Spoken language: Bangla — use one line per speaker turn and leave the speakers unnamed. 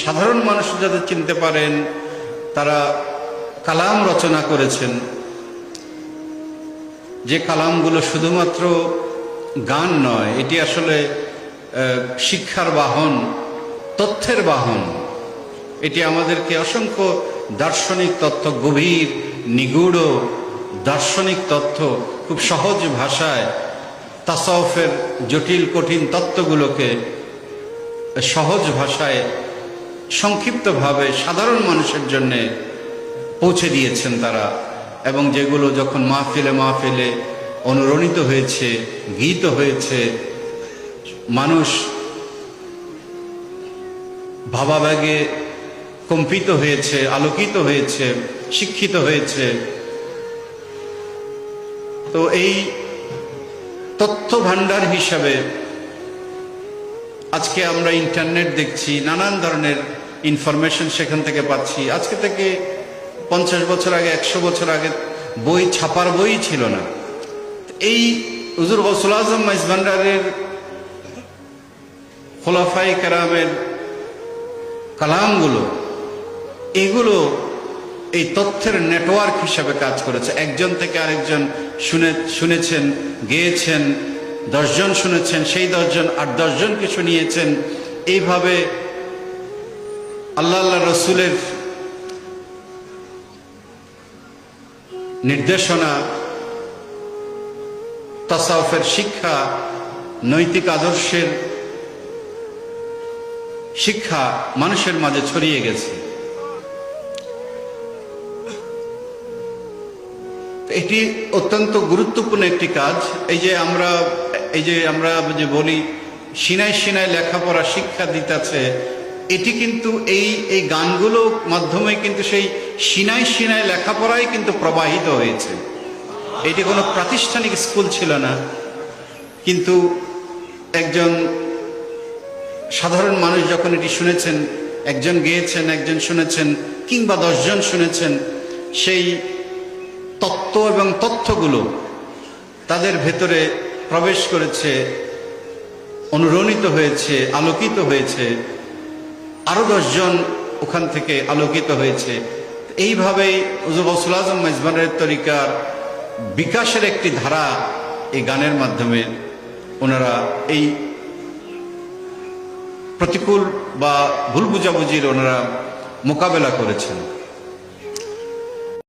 সাধারণ মানুষ যাতে চিনতে পারেন, তারা কালাম রচনা করেছেন। যে কালামগুলো শুধুমাত্র গান নয়, এটি আসলে শিক্ষার বাহন, তথ্যের বাহন। এটি আমাদেরকে অসংখ্য দার্শনিক তথ্য, গভীর, নিগুড় দার্শনিক তথ্য, খুব সহজ ভাষায় তাসাউফের জটিল, কঠিন তত্ত্বগুলোকে সহজ ভাষায় সংক্ষিপ্তভাবে সাধারণ মানুষের জন্য পৌঁছে দিয়েছেন তারা। এবং যেগুলো যখন মাহফিলে মাহফিলে অনুরণিত হয়েছে গীত হয়েছে, মানুষ ভাবাবেগে কম্পিত হয়েছে, আলোকিত হয়েছে, শিক্ষিত হয়েছে। তো এই তথ্য ভাণ্ডার হিসাবে আজকে আমরা ইন্টারনেট দেখছি, নানান ধরনের ইনফরমেশন সেখান থেকে পাচ্ছি। আজকে থেকে পঞ্চাশ বছর আগে, একশো বছর আগে বই ছাপার বই ছিল না। এই হুজুর গৌসুল আজম মাইজ ভান্ডারের খোলাফাই কারামের কালামগুলো, এগুলো এই তথ্যের নেটওয়ার্ক হিসাবে কাজ করেছে। একজন থেকে আরেকজন শুনে, শুনেছেন, গেয়েছেন, দশজন শুনেছেন, সেই দশজন আর দশজনকে শুনিয়েছেন। এইভাবে আল্লাহ আল্লাহ রসুলের নির্দেশনা, তাসাউফের শিক্ষা, নৈতিক আদর্শের শিক্ষা মানুষের মাঝে ছড়িয়ে গেছে। এটি অত্যন্ত গুরুত্বপূর্ণ একটি কাজ। এই যে আমরা, এই যে আমরা যে বলি সিনাই সিনাই লেখাপড়া শিক্ষা দিতেছে এটি কিন্তু এই এই গানগুলো মাধ্যমে কিন্তু সেই সিনাই সিনাই লেখাপড়াই কিন্তু প্রবাহিত হয়েছে। এটি কোনো প্রাতিষ্ঠানিক স্কুল ছিল না, কিন্তু একজন সাধারণ মানুষ যখন এটি শুনেছেন, একজন গেয়েছেন, একজন শুনেছেন, কিংবা দশজন শুনেছেন, সেই তত্ত্ব এবং তথ্যগুলো তাদের ভেতরে প্রবেশ করেছে, অনুরণিত হয়েছে, আলোকিত হয়েছে। আরও দশজন ওখান থেকে আলোকিত হয়েছে। এইভাবেই রসুল আজম মেজবানের তরিকার বিকাশের একটি ধারা এই গানের মাধ্যমে ওনারা এই প্রতিকূল বা ভুল বুঝাবুঝির ওনারা মোকাবেলা করেছেন।